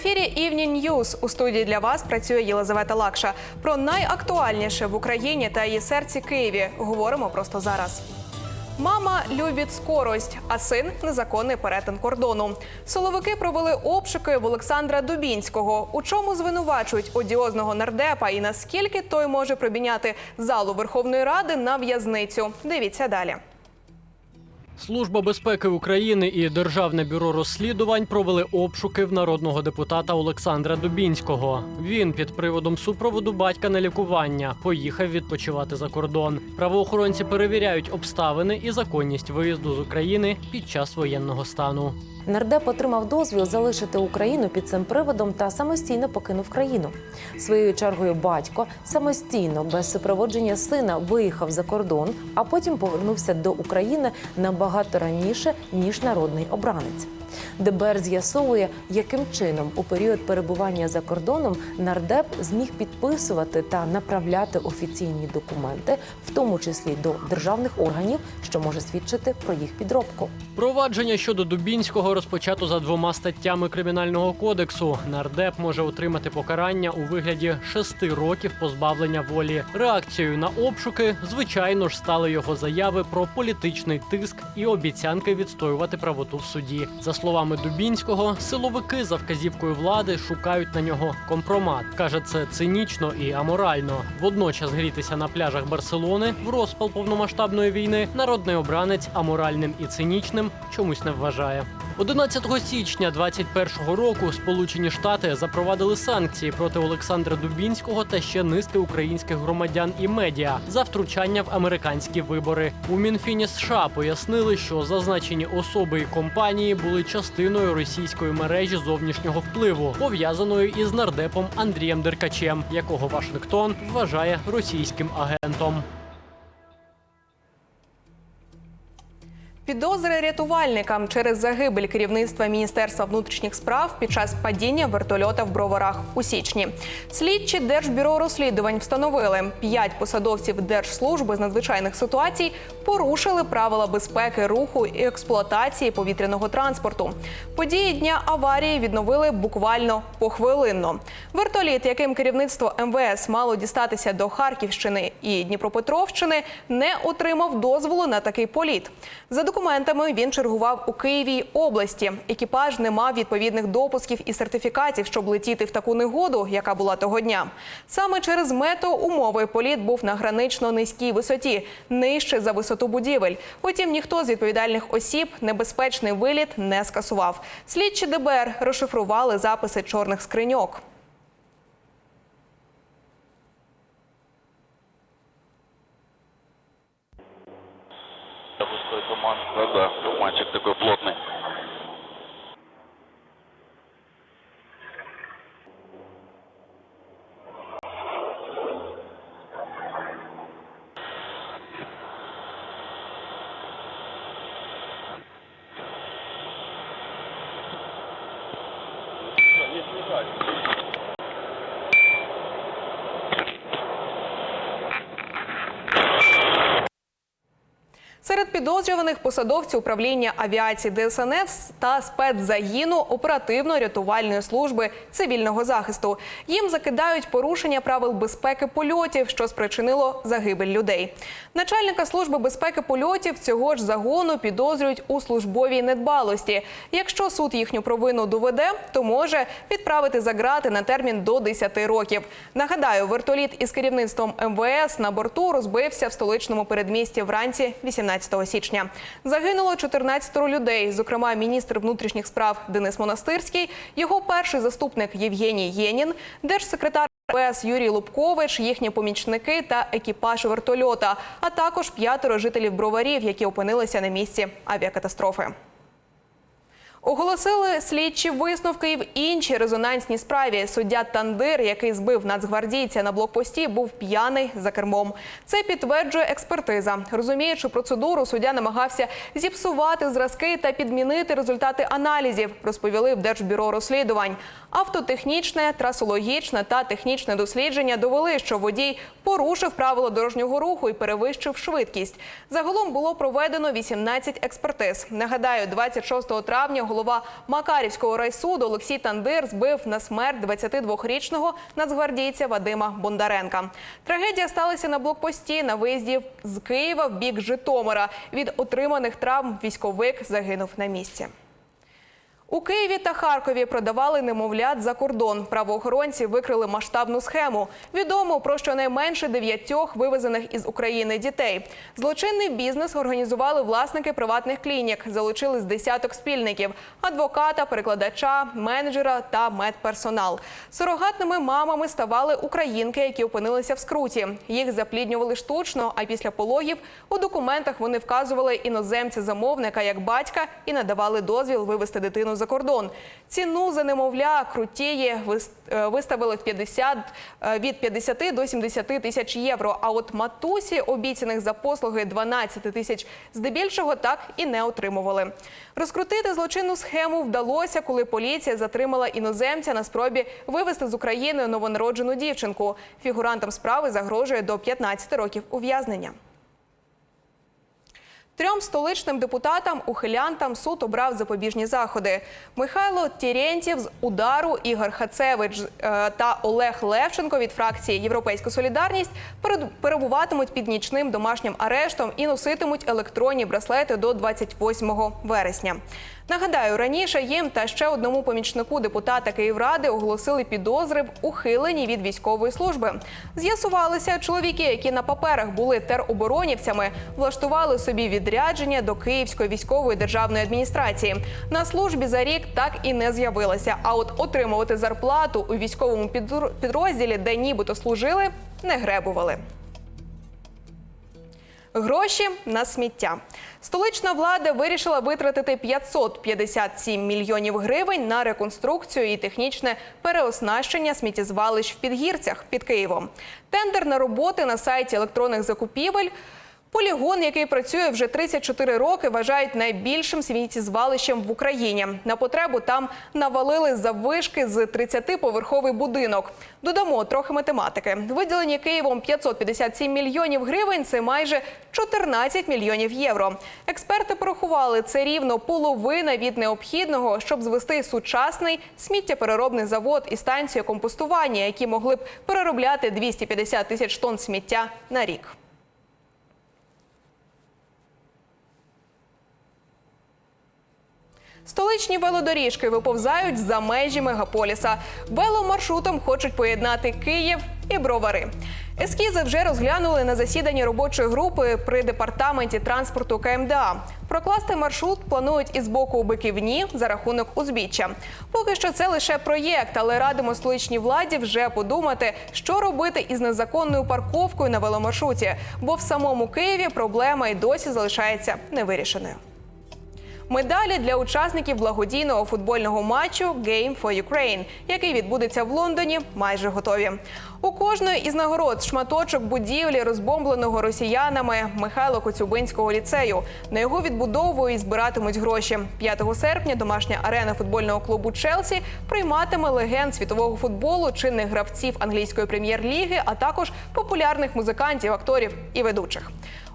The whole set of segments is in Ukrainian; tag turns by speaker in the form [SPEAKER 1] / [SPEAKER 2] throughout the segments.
[SPEAKER 1] ефірі Evening News. у студії для вас працює Єлизавета Лакша. Про найактуальніше в Україні та її серці Києві говоримо просто зараз. Мама любить скорость, а син незаконний перетин кордону. Силовики провели обшуки в Олександра Дубінського. У чому звинувачують одіозного нардепа і наскільки той може пробіняти залу Верховної Ради на в'язницю? Дивіться далі.
[SPEAKER 2] Служба безпеки України і Державне бюро розслідувань провели обшуки в народного депутата Олександра Дубінського. Він під приводом супроводу батька на лікування поїхав відпочивати за кордон. Правоохоронці перевіряють обставини і законність виїзду з України під час воєнного стану.
[SPEAKER 3] Нардеп отримав дозвіл залишити Україну під цим приводом та самостійно покинув країну. Своєю чергою батько самостійно без супроводження сина виїхав за кордон, а потім повернувся до України набагато раніше ніж народний обранець. ДБР з'ясовує, яким чином у період перебування за кордоном нардеп зміг підписувати та направляти офіційні документи, в тому числі до державних органів, що може свідчити про їх підробку.
[SPEAKER 2] Провадження щодо Дубінського розпочато за двома статтями кримінального кодексу. Нардеп може отримати покарання у вигляді шести років позбавлення волі. Реакцією на обшуки, звичайно ж, стали його заяви про політичний тиск і обіцянки відстоювати правоту в суді. За словами Дубінського, силовики за вказівкою влади шукають на нього компромат. каже, це цинічно і аморально. Водночас грітися на пляжах Барселони в розпал повномасштабної війни народний обранець аморальним і цинічним чомусь не вважає. 11 січня 2021 року Сполучені Штати запровадили санкції проти Олександра Дубінського та ще низки українських громадян і медіа за втручання в американські вибори. У Мінфіні США пояснили, що зазначені особи і компанії були частиною російської мережі зовнішнього впливу, пов'язаної із нардепом Андрієм Деркачем, якого Вашингтон вважає російським агентом.
[SPEAKER 1] Підозри рятувальникам через загибель керівництва Міністерства внутрішніх справ під час падіння вертольота в броварах у січні. Слідчі Держбюро розслідувань встановили, п'ять посадовців Держслужби з надзвичайних ситуацій порушили правила безпеки руху і експлуатації повітряного транспорту. Події дня аварії відновили буквально похвилинно. Вертоліт, яким керівництво МВС мало дістатися до Харківщини і Дніпропетровщини, не отримав дозволу на такий політ. За документами він чергував у Києві області. Екіпаж не мав відповідних допусків і сертифікатів, щоб летіти в таку негоду, яка була того дня. Саме через метеоумови політ був на гранично низькій висоті, нижче за висоту будівель. Потім ніхто з відповідальних осіб небезпечний виліт не скасував. Слідчі ДБР розшифрували записи чорних скриньок.
[SPEAKER 4] Да-да, туманчик такой плотный.
[SPEAKER 1] Підозрюваних посадовці управління авіації ДСНС та спецзагіну оперативно-рятувальної служби цивільного захисту. Їм закидають порушення правил безпеки польотів, що спричинило загибель людей. Начальника служби безпеки польотів цього ж загону підозрюють у службовій недбалості. Якщо суд їхню провину доведе, то може відправити за грати на термін до 10 років. Нагадаю, вертоліт із керівництвом МВС на борту розбився в столичному передмісті вранці 18 січня. Загинуло 14 людей, зокрема міністр внутрішніх справ Денис Монастирський, його перший заступник Євгеній Єнін, держсекретар ПС Юрій Лубкович, їхні помічники та екіпаж вертольота, а також п'ятеро жителів броварів, які опинилися на місці авіакатастрофи. Оголосили слідчі висновки і в іншій резонансній справі. Суддя Тандир, який збив нацгвардійця на блокпості, був п'яний за кермом. Це підтверджує експертиза. Розуміючи процедуру, суддя намагався зіпсувати зразки та підмінити результати аналізів. Розповіли в Держбюро розслідувань. Автотехнічне, трасологічне та технічне дослідження довели, що водій порушив правила дорожнього руху і перевищив швидкість. Загалом було проведено 18 експертиз. Нагадаю, 26 травня голова Макарівського райсуду Олексій Тандир збив на смерть 22-річного нацгвардійця Вадима Бондаренка. Трагедія сталася на блокпості на виїзді з Києва в бік Житомира. Від отриманих травм військовик загинув на місці. У Києві та Харкові продавали немовлят за кордон. Правоохоронці викрили масштабну схему. Відомо про щонайменше дев'ятьох вивезених із України дітей. Злочинний бізнес організували власники приватних клінік. Залучили з десяток спільників: адвоката, перекладача, менеджера та медперсонал. Сурогатними мамами ставали українки, які опинилися в скруті. Їх запліднювали штучно. А після пологів у документах вони вказували іноземця замовника як батька і надавали дозвіл вивести дитину за кордон. Ціну за немовля крутії вис- е, виставили в 50, е, від 50 до 70 тисяч євро. А от матусі обіцяних за послуги 12 тисяч здебільшого так і не отримували. Розкрутити злочинну схему вдалося, коли поліція затримала іноземця на спробі вивезти з України новонароджену дівчинку. Фігурантам справи загрожує до 15 років ув'язнення. Трьом столичним депутатам ухилянтам суд обрав запобіжні заходи. Михайло Тєрєнтєв з удару, Ігор Хацевич е, та Олег Левченко від фракції Європейська Солідарність перебуватимуть під нічним домашнім арештом і носитимуть електронні браслети до 28 вересня. Нагадаю, раніше їм та ще одному помічнику депутата Київради оголосили підозри в ухиленні від військової служби. З'ясувалися, чоловіки, які на паперах були тероборонівцями, влаштували собі відрядження до Київської військової державної адміністрації. На службі за рік так і не з'явилися. А от отримувати зарплату у військовому підр- підрозділі, де нібито служили, не гребували. Гроші на сміття. Столична влада вирішила витратити 557 мільйонів гривень на реконструкцію і технічне переоснащення сміттєзвалищ в Підгірцях під Києвом. Тендер на роботи на сайті електронних закупівель. Полігон, який працює вже 34 роки, вважають найбільшим сміттєзвалищем в Україні. На потребу там навалили заввишки з 30-поверховий будинок. Додамо трохи математики. Виділені Києвом 557 мільйонів гривень це майже 14 мільйонів євро. Експерти порахували, це рівно половина від необхідного, щоб звести сучасний сміттєпереробний завод і станцію компостування, які могли б переробляти 250 тисяч тонн сміття на рік. Столичні велодоріжки виповзають за межі мегаполіса. Веломаршрутом хочуть поєднати Київ і бровари. Ескізи вже розглянули на засіданні робочої групи при департаменті транспорту КМДА. Прокласти маршрут планують із боку Биківні за рахунок узбіччя. Поки що це лише проєкт, але радимо столичній владі вже подумати, що робити із незаконною парковкою на веломаршруті, бо в самому Києві проблема й досі залишається невирішеною. Медалі для учасників благодійного футбольного матчу Game for Ukraine, який відбудеться в Лондоні, майже готові. У кожної із нагород шматочок будівлі, розбомбленого росіянами Михайло Коцюбинського ліцею. На його відбудову і збиратимуть гроші. 5 серпня домашня арена футбольного клубу Челсі прийматиме легенд світового футболу, чинних гравців англійської прем'єр-ліги, а також популярних музикантів, акторів і ведучих.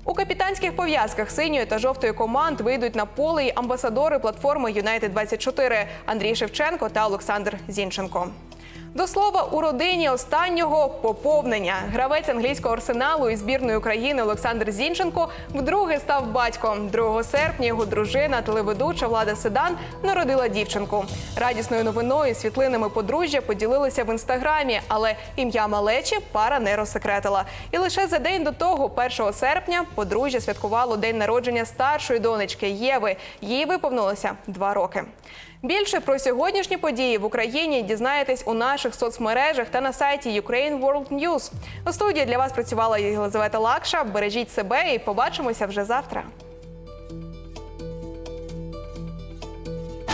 [SPEAKER 1] У капітанських пов'язках синьої та жовтої команд вийдуть на поле й амбасадори платформи Юнайтед 24 Андрій Шевченко та Олександр Зінченко. До слова, у родині останнього поповнення. Гравець англійського арсеналу і збірної України Олександр Зінченко вдруге став батьком. 2 серпня його дружина, телеведуча Влада Седан, народила дівчинку. Радісною новиною світлинами подружжя поділилися в інстаграмі, але ім'я малечі пара не розсекретила. І лише за день до того, 1 серпня, подружжя святкувало день народження старшої донечки Єви. Їй виповнилося два роки. Більше про сьогоднішні події в Україні дізнаєтесь у наших соцмережах та на сайті Ukraine World News. У студії для вас працювала Єлизавета Лакша. Бережіть себе і побачимося вже завтра.